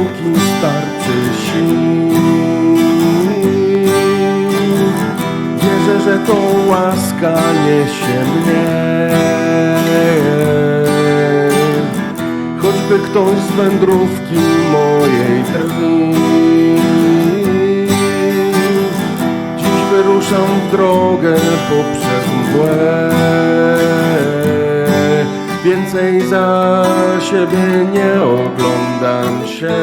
sukin starcy sił. Wierzę, że to łaska niesie mnie. Choćby ktoś z wędrówki mojej drwi. Dziś wyruszam w drogę poprzez mgłę. Więcej za siebie nie oglądam się.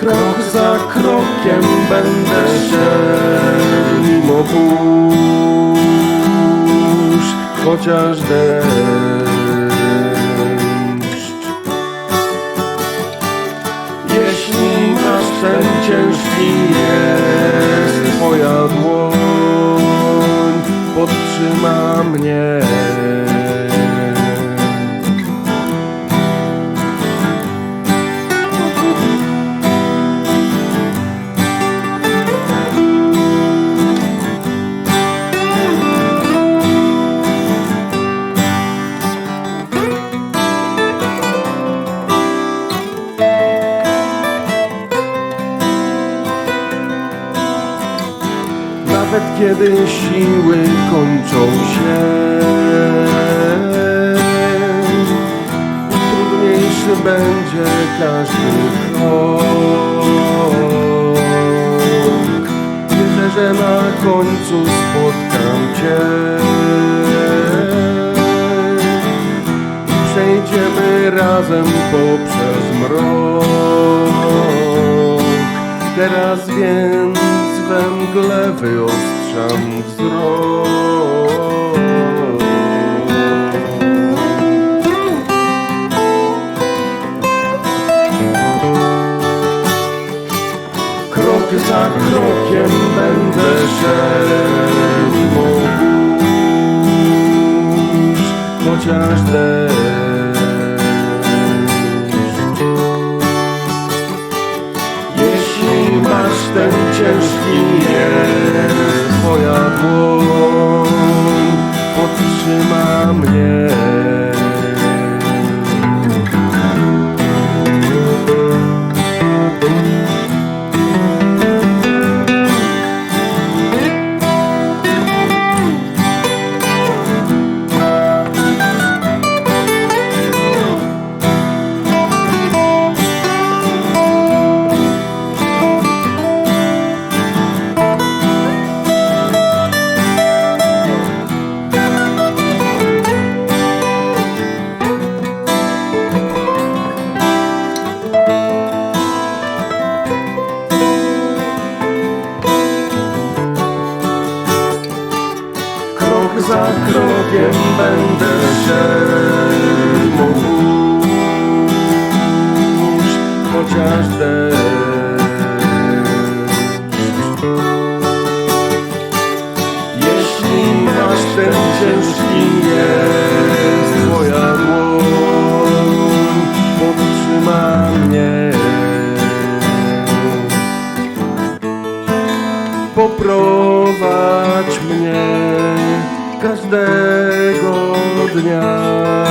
Krok za krokiem będę szedł mimo burz, chociaż deszcz. Jeśli masz ten ciężki jest kiedy siły kończą się. Trudniejszy będzie każdy krok. Wierzę, że na końcu spotkam Cię. Przejdziemy razem poprzez mrok. Teraz więc we mgle wyostrzam wzrok będę po burz, chociaż deszcz. Jeśli masz ten ciężki jest Twoja dłoń podtrzyma mnie Poprowadź mnie każdego dnia,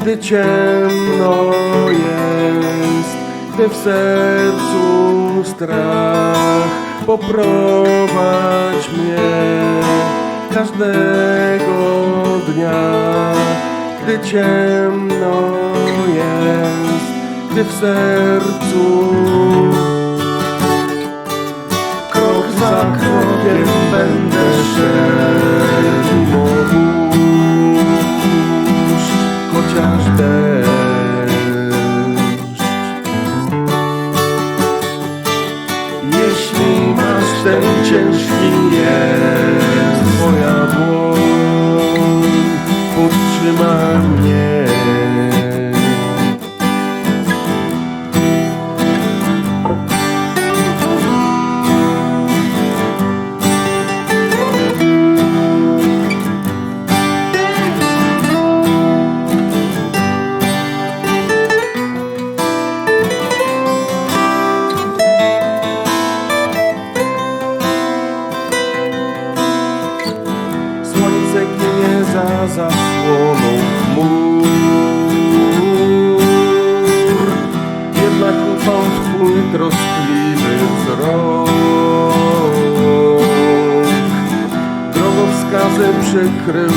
gdy ciemno jest, gdy w sercu strach. Poprowadź mnie każdego dnia, gdy ciemno jest, gdy w sercu 그래요?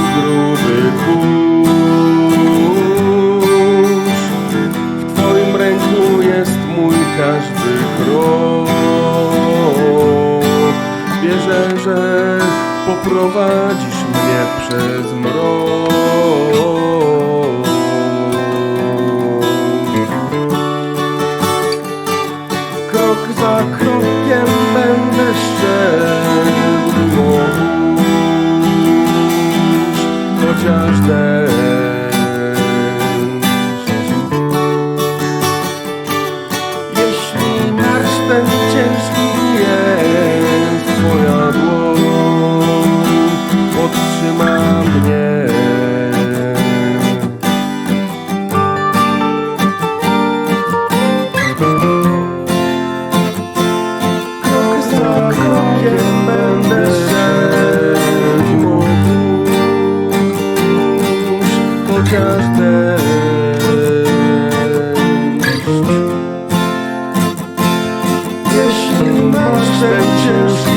chociaż deszcz. and juice.